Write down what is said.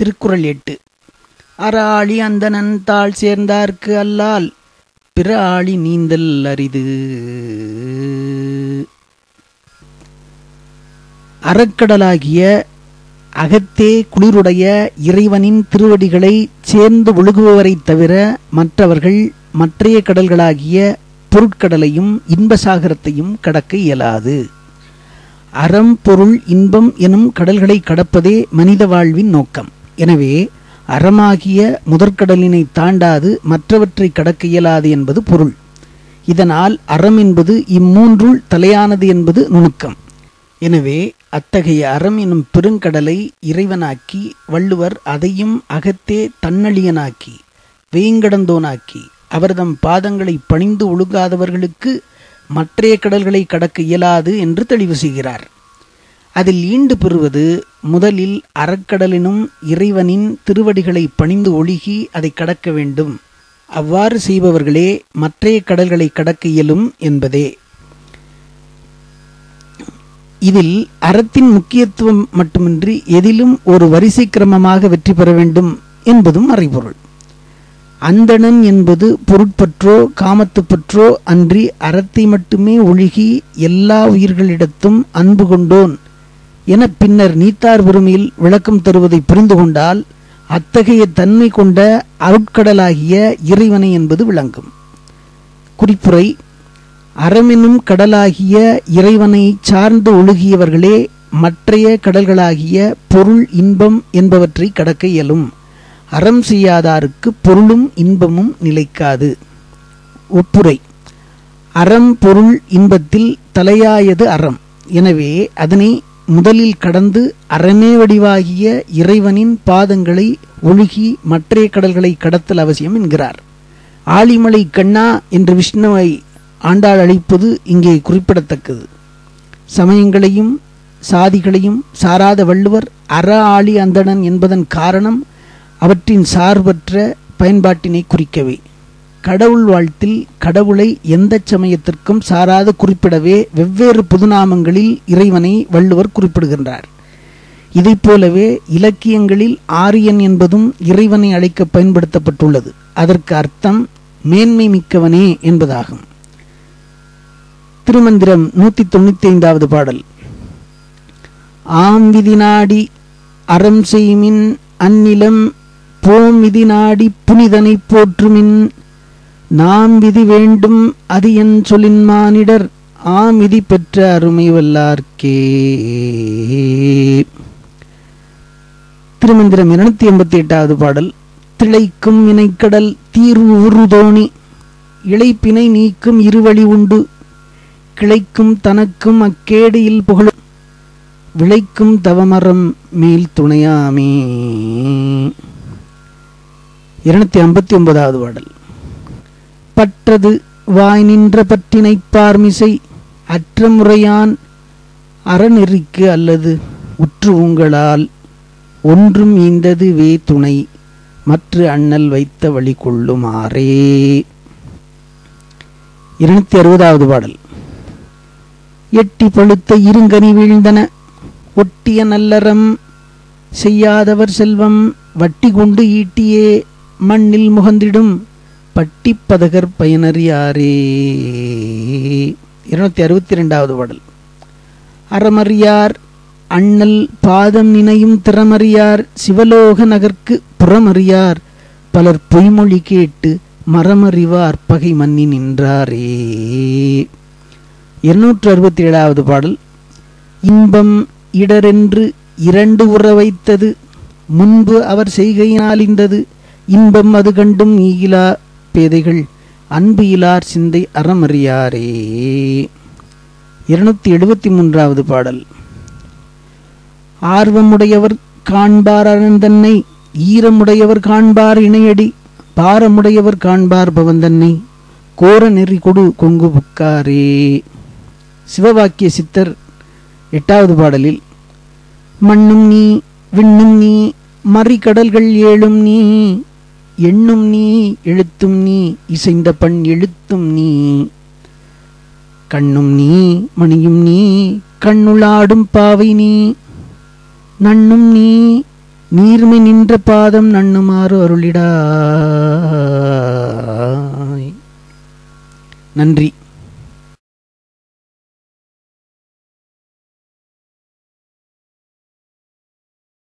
திருக்குறள் எட்டு. அற ஆழி அந்தணன் தாள் சேர்ந்தார்க்கு அல்லால் பிற ஆளி நீந்தல் அரிது. அறக்கடலாகிய அகத்தே குளிருடைய இறைவனின் திருவடிகளை சேர்ந்து ஒழுகுபவரைத் தவிர மற்றவர்கள் மற்றைய கடல்களாகிய பொருட்கடலையும் இன்பசாகரத்தையும் கடக்க இயலாது. அறம் பொருள் இன்பம் எனும் கடல்களை கடப்பதே மனித வாழ்வின் நோக்கம். எனவே அறமாகிய முதற்கடலினை தாண்டாது மற்றவற்றை கடக்க இயலாது என்பது பொருள். இதனால் அறம் என்பது இம்மூன்றுள் தலையானது என்பது நுணுக்கம். எனவே அத்தகைய அறம் எனும் பெருங்கடலை இறைவனாக்கி வள்ளுவர் அதையும் அகத்தே தன்னழியனாக்கி வேங்கடந்தோனாக்கி அவர்தம் பாதங்களை பணிந்து ஒழுகாதவர்களுக்கு மற்றைய கடல்களை கடக்க இயலாது என்று தெளிவு செய்கிறார். அதில் ஈண்டு பெறுவது முதலில் அறக்கடலினும் இறைவனின் திருவடிகளை பணிந்து ஒழுகி அதை கடக்க வேண்டும். அவ்வாறு செய்பவர்களே மற்றைய கடல்களை கடக்க இயலும் என்பதே. இதில் அறத்தின் முக்கியத்துவம் மட்டுமின்றி எதிலும் ஒரு வரிசை கிரமமாக வெற்றி பெற வேண்டும் என்பதும் மறைபொருள் அந்தணன் என்பது பொருட்பற்றோ காமத்துப்பற்றோ அன்றி அறத்தை மட்டுமே ஒழுகி எல்லா உயிர்களிடத்தும் அன்பு கொண்டோன். என பின்னர் நீத்தார் பெருமையில் விளக்கம் தருவதை புரிந்து கொண்டால் அத்தகைய தன்மை கொண்ட அருட்கடலாகிய இறைவனை என்பது விளங்கும். குறிப்புரை அறமெனும் கடலாகிய இறைவனை சார்ந்து ஒழுகியவர்களே மற்றைய கடல்களாகிய பொருள் இன்பம் என்பவற்றை கடக்க இயலும். அறம் செய்யாதாருக்கு பொருளும் இன்பமும் நிலைக்காது. ஒப்புரை அறம் பொருள் இன்பத்தில் தலையாயது அறம். எனவே அதனை முதலில் கடந்து அறமே வடிவாகிய இறைவனின் பாதங்களை ஒழுகி மற்றைய கடல்களை கடத்தல் அவசியம் என்கிறார். ஆழிமலை கண்ணா என்று விஷ்ணுவை ஆண்டாள் அழைப்பது இங்கே குறிப்பிடத்தக்கது. சமயங்களையும் சாதிகளையும் சாராத வள்ளுவர் அற ஆளி அந்தணன் என்பதன் காரணம் அவற்றின் சார்பற்ற பயன்பாட்டினை குறிக்கவே. கடவுள் வாழ்த்தில் கடவுளை எந்த சமயத்திற்கும் சாராத குறிப்பிடவே வெவ்வேறு புதுநாமங்களில் இறைவனை வள்ளுவர் குறிப்பிடுகின்றார். இதைப் போலவே இலக்கியங்களில் ஆரியன் என்பதும் இறைவனை அழைக்க பயன்படுத்தப்பட்டுள்ளது. அதற்கு அர்த்தம் மேன்மை மிக்கவனே என்பதாகும். திருமந்திரம் நூத்தி தொண்ணூத்தி ஐந்தாவது பாடல். ஆம் விதி நாடி அறம் செய்மின் அந்நிலம் போம் விதி நாடி புனிதனை போற்றுமின் நாம் விதி வேண்டும் அது என் சொல்லின் மானிடர் ஆம் விதி பெற்ற அருமை வல்லார்க்கே. திருமந்திரம் இருநூத்தி எண்பத்தி எட்டாவது பாடல் திளைக்கும் இணைக்கடல் தீர்வு உருதோணி இழைப்பினை நீக்கும் இருவழி உண்டு கிளைக்கும் தனக்கும் அக்கேடையில் புகழும் விளைக்கும் தவமரம் மேல் துணையாமே. இருநூத்தி ஐம்பத்தி ஒன்பதாவது பாடல் பற்றது வாய் நின்ற பற்றினை பார்மிசை அற்ற முறையான் அறநெறிக்கு அல்லது உற்று உங்களால் ஒன்றும் ஈந்தது வே துணை மற்ற அண்ணல் வைத்த வழி கொள்ளுமாறே. இருநூத்தி அறுபதாவது பாடல். எட்டி பழுத்த இருங்கனி வீழ்ந்தன. ஒட்டிய நல்லறம் செய்யாதவர் செல்வம். வட்டி கொண்டு ஈட்டியே மண்ணில் முகந்திடும். பட்டிப்பதகர் பயனறியாரே இருநூத்தி அறுபத்தி ரெண்டாவது பாடல். அறமறியார் அண்ணல் பாதம் இணையும் திறமறியார் சிவலோக நகர்க்கு புறமறியார் பலர் பொய்மொழி கேட்டு மரமறிவார் பகை மன்னி நின்றாரே. இருநூற்று அறுபத்தி ஏழாவது பாடல். இன்பம் இடரென்று இரண்டு உற வைத்தது முன்பு அவர் செய்கையினால் இந்தது இன்பம் அது கண்டும் ஈகிலா பேதைகள் அன்பு இலார் சிந்தை அறமறியாரே. இருநூத்தி எழுபத்தி மூன்றாவது பாடல். ஆர்வமுடையவர் காண்பார் அறந்தன்னை ஈரமுடையவர் காண்பார் இணையடி பாரமுடையவர் காண்பார் பவந்தன்னை கோர நெறி கொடு கொங்கு புக்காரே. சிவவாக்கிய சித்தர் எட்டாவது பாடலில் மண்ணும் நீ விண்ணும் நீ மறிக்கடல்கள் ஏழும் நீ எண்ணும் நீ எழுத்தும் நீ இசைந்த பண் எழுத்தும் நீ. கண்ணும் நீ மணியும் நீ கண்ணுளாடும் பாவை நீ. நண்ணும் நீ நீர்மை நின்ற பாதம் நண்ணுமாறு அருளிடாய். நன்றி.